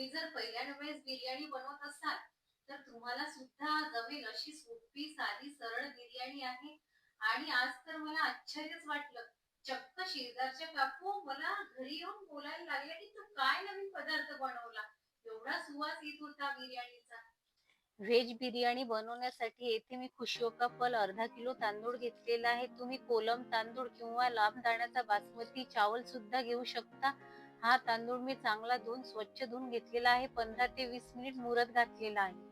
तुम्ही जर पहिल्या वेळेस बिर्याणी बनवत असाल तर तुम्हाला सुद्धा जमेल अशी सोपी साधी सरळ बिर्याणी आहे. आणि आज तर मला आश्चर्यच वाटलं. चक्क शेजारच्या काकू मला घरी येऊन बोलायला लागले की तू काय नवीन पदार्थ बनवला? एवढा सुवास येत होता बिर्याणीचा. व्हेज बिर्याणी बनवण्यासाठी येथे मी खुशोका फल अर्धा किलो तांदूळ घेतलेला आहे. तुम्ही कोलम तांदूळ किंवा लांब दाण्याचा बासमती चावल सुद्धा घेऊ शकता. हा तांदूळ मी चांगला धुवून स्वच्छ धुवून घेतलेला आहे. पंधरा ते वीस मिनिट मुरत घातलेला आहे.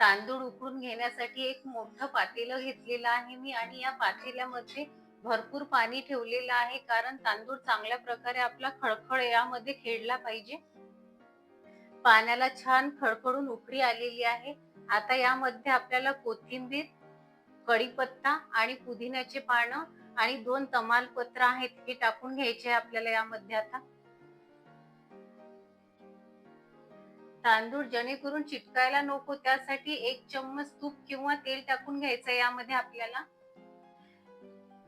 तांदूळ उकळून घेण्यासाठी एक मोठं पातेलं घेतलेलं आहे मी आणि या पातेल्यामध्ये भरपूर पाणी ठेवलेलं आहे कारण तांदूळ चांगल्या प्रकारे आपला खळखळ यामध्ये खेळला पाहिजे. पाण्याला छान खळखळून उकळी आलेली आहे. आता यामध्ये आपल्याला कोथिंबीर कढीपत्ता आणि पुदिन्याचे पानं आणि दोन तमालपत्र आहेत हे टाकून घ्यायचे आहे आपल्याला यामध्ये आता. तांदूळ जेणेकरून चिटकायला नको त्यासाठी एक चम्मच तूप किंवा तेल टाकून घ्यायचं यामध्ये आपल्याला.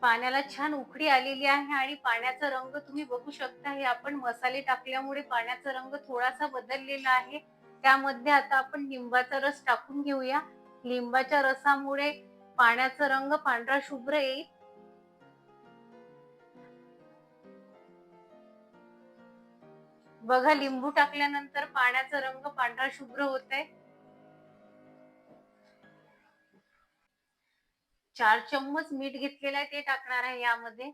पाण्याला छान उकडी आलेली आहे आणि पाण्याचा रंग तुम्ही बघू शकता हे आपण मसाले टाकल्यामुळे पाण्याचा रंग थोडासा बदललेला आहे. त्यामध्ये आता आपण लिंबाचा रस टाकून घेऊया. लिंबाच्या रसामुळे पाण्याचा रंग पांढरा शुभ्र येईल. बघा लिंबू टाकल्यानंतर पाण्याचा रंग पांढरा शुभ्र होत आहे चार चम्मच मीठ घेतलेलं आहे ते टाकणार आहे यामध्ये.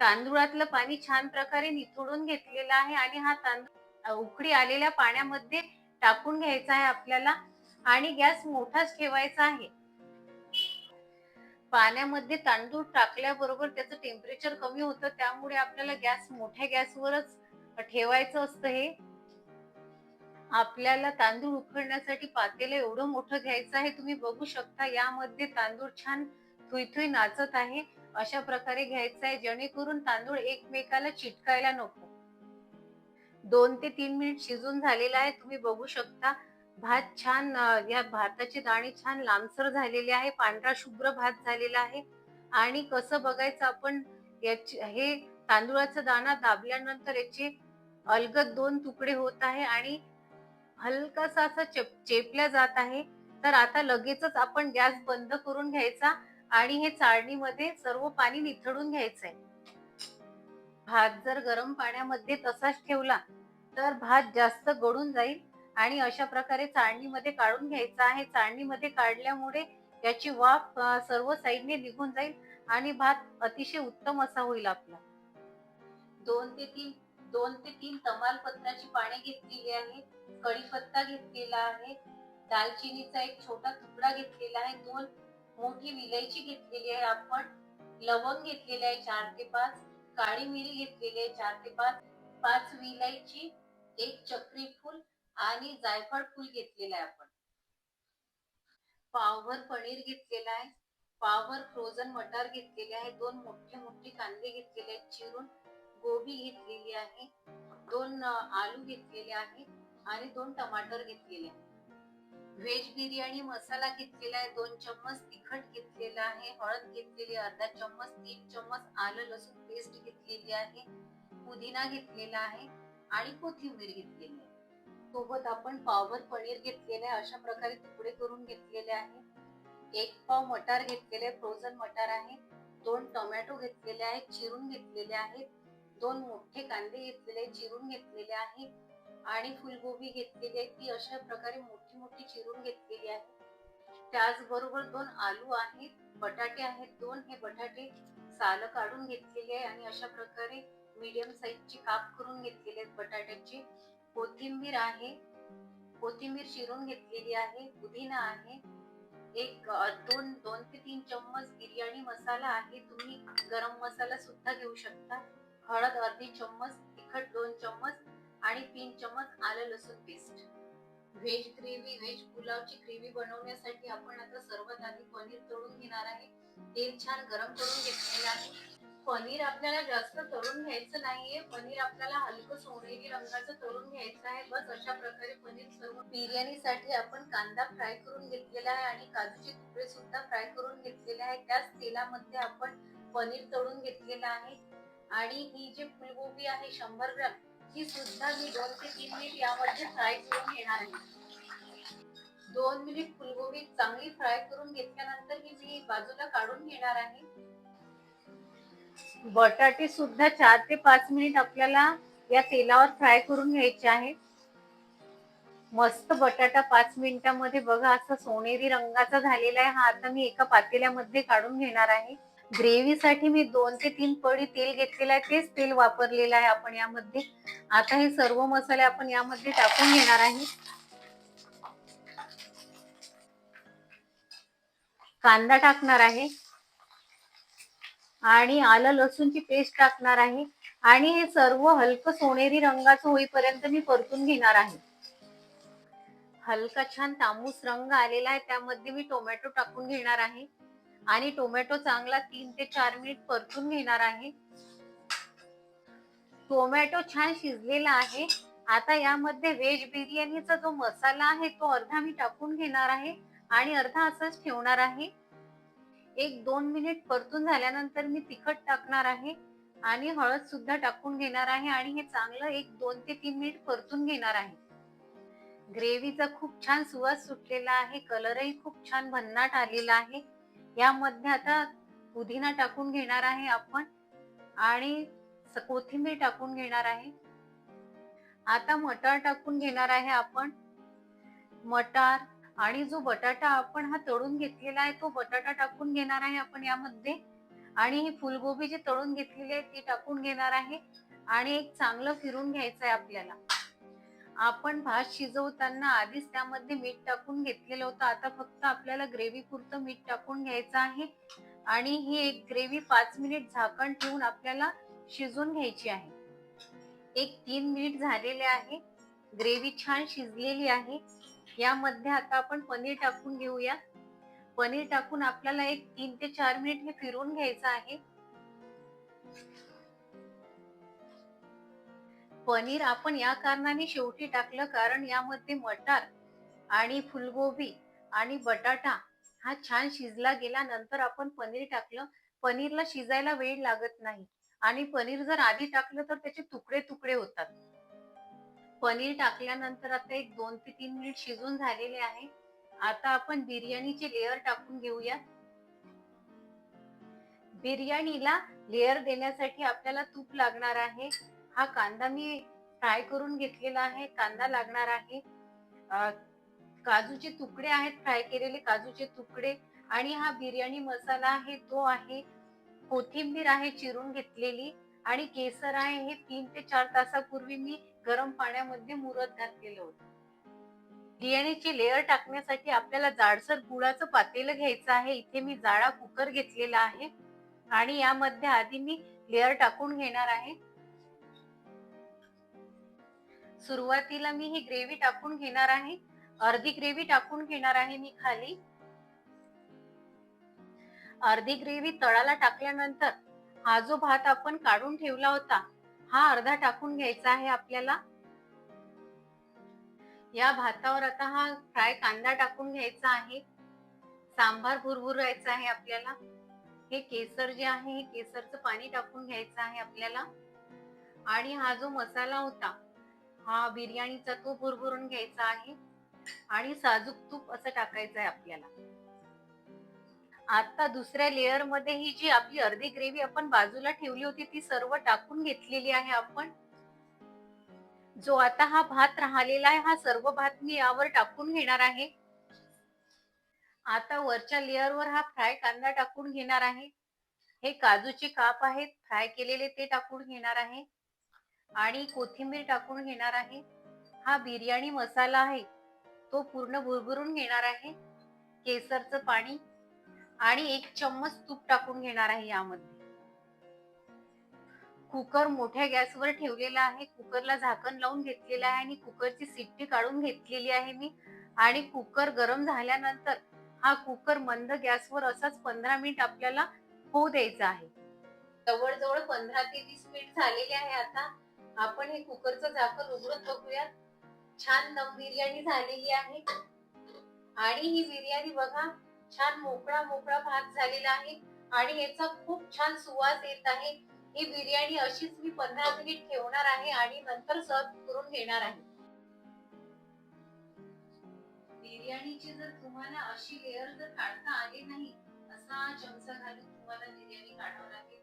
तांदूळातलं पाणी छान प्रकारे निथळून घेतलेलं आहे आणि हा तांदूळ उकडी आलेल्या पाण्यामध्ये टाकून घ्यायचा आहे आपल्याला आणि गॅस मोठाच ठेवायचा आहे. पाण्यामध्ये तांदूळ टाकल्याबरोबर त्याचं टेम्परेचर कमी होतं त्यामुळे आपल्याला गॅस मोठ्या गॅसवरच ठेवायचं असतं हे. आपल्याला तांदूळ उकळण्यासाठी पातेलं एवढं मोठं घ्यायचं आहे तुम्ही बघू शकता यामध्ये तांदूळ छान थुई नाचत आहे. अशा प्रकारे घ्यायचं आहे जेणेकरून तांदूळ एकमेकाला चिटकायला नको. दोन ते तीन मिनिट शिजून झालेला आहे तुम्ही बघू शकता. भात छान या भाताचे दाणे छान लांबसर झालेले आहे पांढरा शुभ्र भात झालेला आहे. आणि कसं बघायचं आपण याचे हे तांदूळाचा दाणा दाबल्यानंतर याचे अलगद दोन तुकडे होत आहे आणि हलकासा असा चेपल्या जात आहे. तर आता लगेचच आपण गॅस बंद करून घ्यायचा आणि हे चाळणीमध्ये सर्व पाणी निथळून घ्यायचंय. भात जर गरम पाण्यामध्ये तसाच ठेवला तर भात जास्त गळून जाईल आणि अशा प्रकारे चाळणीमध्ये काढून घ्यायचा आहे. चाळणीमध्ये काढल्यामुळे याची वाफ सर्व साईडने निघून जाईल आणि भात अतिशय उत्तम असा होईल आपला. दोन ते तीन दोन ते तीन तमालपत्राची पाने घेतलेली आहे कढीपत्ता घेतलेला आहे दालचिनीचा एक छोटा तुकडा घेतलेला आहे दोन मोठी विलायची घेतलेली आहे आपण लवंग घेतलेले आहे चार ते पाच काळी मिरी घेतलेली आहे चार ते पाच पाच विलायची एक चक्री फूल आणि जायफळ फूल घेतलेलं आहे आपण. पावभर पनीर घेतलेला आहे पावभर फ्रोझन मटार घेतलेले आहे दोन मोठे मोठे कांदे घेतलेले आहेत चिरून गोबी घेतलेली आहे दोन आलू घेतलेले आहे आणि दोन टमाटर घेतलेले आहे व्हेज बिर्याणी मसाला घेतलेला आहे दोन चम्मच तिखट घेतलेला आहे हळद घेतलेली अर्धा चम्मच तीन चम्मच आलं लसूण पेस्ट घेतलेली आहे पुदिना घेतलेला आहे आणि कोथिंबीर घेतलेली आहे. सोबत आपण पावभर पनीर घेतलेले आहे अशा प्रकारे तुकडे करून घेतलेले आहे. एक पाव मटार घेतलेले फ्रोझन मटार आहे. दोन टोमॅटो घेतलेले आहेत चिरून घेतलेले आहेत. दोन मोठे कांदे घेतलेले चिरून घेतलेले आहे. आणि फुलगोबी घेतलेली आहे. ती अशा प्रकारे मोठी मोठी चिरून घेतलेली आहे. त्याचबरोबर दोन आलू आहेत बटाटे आहेत. दोन हे बटाटे साल काढून घेतलेले आहे. आणि अशा प्रकारे मीडियम साईजची काप करून घेतलेले आहेत बटाट्याची. कोथिंबीर आहे. कोथिंबीर चिरून घेतलेली आहे. पुदिना आहे. एक दोन दोन ते तीन चम्मच बिर्याणी मसाला आहे. तुम्ही गरम मसाला सुद्धा घेऊ शकता. हळद अर्धी चम्मच तिखट दोन चम्मच आणि तीन चम्मच आलं लसूण पेस्ट व्हेज ग्रेव्ही व्हेज पुलावची ग्रेव्ही बनवण्यासाठी आपण आता सर्वात आधी पनीर तळून घेणार आहे. तेल छान गरम करून घेतलेलं आहे. पनीर आपल्याला जास्त तळून घ्यायचं नाहीये. पनीर आपल्याला हलकं सोनेरी रंगाचं तळून घ्यायचं आहे. बस अशा प्रकारे पनीर सर्व बिर्याणीसाठी आपण कांदा फ्राय करून घेतलेला आहे आणि काजूचे तुकडे सुद्धा फ्राय करून घेतलेले आहे. त्याच तेलामध्ये आपण पनीर तळून घेतलेलं आहे. आणि ही जी फुलगोबी आहे शंभर ग्राम ही सुद्धा मी दोन ते तीन मिनिट यामध्ये फ्राय करून घेणार आहे. दोन मिनिट फुलगोबी चांगली फ्राय करून घेतल्यानंतर ही मी बाजूला काढून घेणार आहे. बटाटे सुद्धा चार ते पाच मिनिट आपल्याला या तेलावर फ्राय करून घ्यायचे आहे मस्त बटाटा पाच मिनिटांमध्ये बघा असा सोनेरी रंगाचा झालेला आहे. हा आता मी एका पातेल्यामध्ये काढून घेणार आहे. ग्रेव्हीसाठी मी दोन ते तीन पडी तेल घेतलेलं आहे. तेच तेल वापरलेलं आहे आपण यामध्ये. आता हे सर्व मसाले आपण यामध्ये टाकून घेणार आहे. कांदा टाकणार आहे. आणि आलं लसूणची पेस्ट टाकणार आहे. आणि हे सर्व हलकं सोनेरी रंगाचं होईपर्यंत मी परतून घेणार आहे. हलका छान तांबूस रंग आलेला आहे. त्यामध्ये मी टोमॅटो टाकून घेणार आहे. आणि टोमॅटो चांगला तीन ते चार मिनिट परतून घेणार आहे. टोमॅटो छान शिजलेला आहे. आता यामध्ये व्हेज बिर्याणीचा जो मसाला आहे तो अर्धा मी टाकून घेणार आहे आणि अर्धा असंच ठेवणार आहे. एक दोन मिनिट परतून झाल्यानंतर मी तिखट टाकणार आहे आणि हळद सुद्धा टाकून घेणार आहे आणि हे चांगलं एक दोन ते तीन मिनिट परतून घेणार आहे. ग्रेव्हीचा खूप छान सुवास सुटलेला आहे. कलरही खूप छान भन्नाट आलेला आहे. यामध्ये आता पुदिना टाकून घेणार आहे आपण आणि कोथिंबीर टाकून घेणार आहे. आता मटार टाकून घेणार आहे आपण. मटार आणि जो बटाटा आपण हा तळून घेतलेला आहे तो बटाटा टाकून घेणार आहे आपण यामध्ये. आणि ही फुलगोबी जी तळून घेतलेली आहे ती टाकून घेणार आहे. आणि एक चांगलं फिरून घ्यायचं आहे आपल्याला. आपण भात शिजवताना आधीच त्यामध्ये मीठ टाकून घेतलेलं होतं. आता फक्त आपल्याला ग्रेव्ही पुरतं मीठ टाकून घ्यायचं आहे. आणि ही एक ग्रेव्ही पाच मिनिट झाकण ठेवून आपल्याला शिजून घ्यायची आहे. एक तीन मिनिट झालेले आहे. ग्रेव्ही छान शिजलेली आहे. यामध्ये आता आपण पनीर टाकून घेऊया. पनीर टाकून आपल्याला एक तीन ते चार मिनिट हे फिरवून घ्यायचं आहे. पनीर आपण या कारणाने शेवटी टाकलं कारण यामध्ये मटार आणि फुलगोबी आणि बटाटा हा छान शिजला गेला नंतर आपण पनीर टाकलं. पनीरला शिजायला वेळ लागत नाही आणि पनीर जर आधी टाकलं तर त्याचे तुकडे तुकडे होतात. पनीर टाकल्यानंतर आता एक दोन ते तीन मिनिट शिजून झालेले आहे. आता आपण बिर्याणीचे लेअर टाकून घेऊया. बिर्याणीला लेअर देण्यासाठी आपल्याला तूप लागणार आहे. हा कांदा मी फ्राय करून घेतलेला आहे कांदा लागणार आहे. काजूचे तुकडे आहेत फ्राय केलेले काजूचे तुकडे आणि हा बिर्याणी मसाला आहे तो आहे. कोथिंबीर आहे चिरून घेतलेली आणि केसर आहे हे तीन ते चार तासापूर्वी मी गरम पाण्यामध्ये मुरत घातलेलं होतं. बिर्याणीची लेअर टाकण्यासाठी आपल्याला जाडसर गुळाचं पातेलं घ्यायचं आहे. इथे मी जाडा कुकर घेतलेला आहे आणि यामध्ये आधी मी लेअर टाकून घेणार आहे. सुरुवातीला मी ही ग्रेव्ही टाकून घेणार आहे. अर्धी ग्रेव्ही टाकून घेणार आहे मी खाली. अर्धी ग्रेव्ही तळाला टाकल्यानंतर हा जो भात आपण काढून ठेवला होता हा अर्धा टाकून घ्यायचा आहे आपल्याला. या भातावर आता हा फ्राय कांदा टाकून घ्यायचा आहे. सांबार भुरभुरायचा आहे आपल्याला. हे केसर जे आहे हे केसरचं पाणी टाकून घ्यायचं आहे आपल्याला. आणि हा जो मसाला होता हा बिर्याणीचा तूप भुरभुरून घ्यायचा आहे आणि साजूक तूप असं टाकायचं आहे आपल्याला. आता दुसऱ्या लेअरमध्ये ही जी आपली अर्धी ग्रेव्ही आपण बाजूला ठेवली होती ती सर्व टाकून घेतलेली आहे आपण. जो आता हा भात राहिलेला आहे हा सर्व भात मी यावर टाकून घेणार आहे. आता वरच्या लेअरवर हा फ्राय कांदा टाकून घेणार आहे. हे काजूचे काप आहेत फ्राय केलेले ते टाकून घेणार आहे. आणि कोथिंबीर टाकून घेणार आहे. हा बिर्याणी मसाला आहे. तो पूर्ण भुरभुरून घेणार आहे. केसरचं पाणी आणि एक चम्मच तूप टाकून घेणार आहे यामध्ये. कुकर मोठ्या गॅसवर ठेवलेला आहे. कुकरला झाकण लावून घेतलेलं आहे आणि कुकरची सिट्टी काढून घेतलेली आहे मी. आणि कुकर गरम झाल्यानंतर हा कुकर मंद गॅसवर असाच पंधरा मिनिट आपल्याला होऊ द्यायचा आहे. जवळजवळ पंधरा ते वीस मिनिट झालेले आहे आता. आपण हे कुकरचं झाकण उघडून बघूया छान दम बिर्याणी झालेली आहे. आणि ही बिर्याणी बघा छान मोकळा मोकळा भात झालेला आहे. आणि याचा खूप छान सुवास येत आहे. ही बिर्याणी अशीच मी पंधरा मिनिट ठेवणार आहे आणि नंतर सर्व करून घेणार आहे. बिर्याणीची जर तुम्हाला अशी लेअर जर काढता आली नाही असा चमचा घालून तुम्हाला बिर्याणी काढावं लागेल.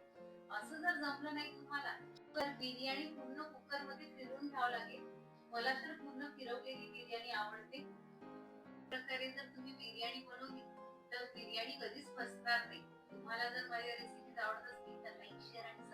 असं जर जमलं नाही तुम्हाला तर बिर्याणी पूर्ण कुकरमध्ये फिरवून घ्यावं लागेल. मला तर पूर्ण फिरवलेली बिर्याणी आवडते. प्रकारे जर तुम्ही बिर्याणी बनवली तर बिर्याणी कधीच फसणार नाही. तुम्हाला जर माझ्या रेसिपीज आवडत असतील तर लाईक शेअर आणि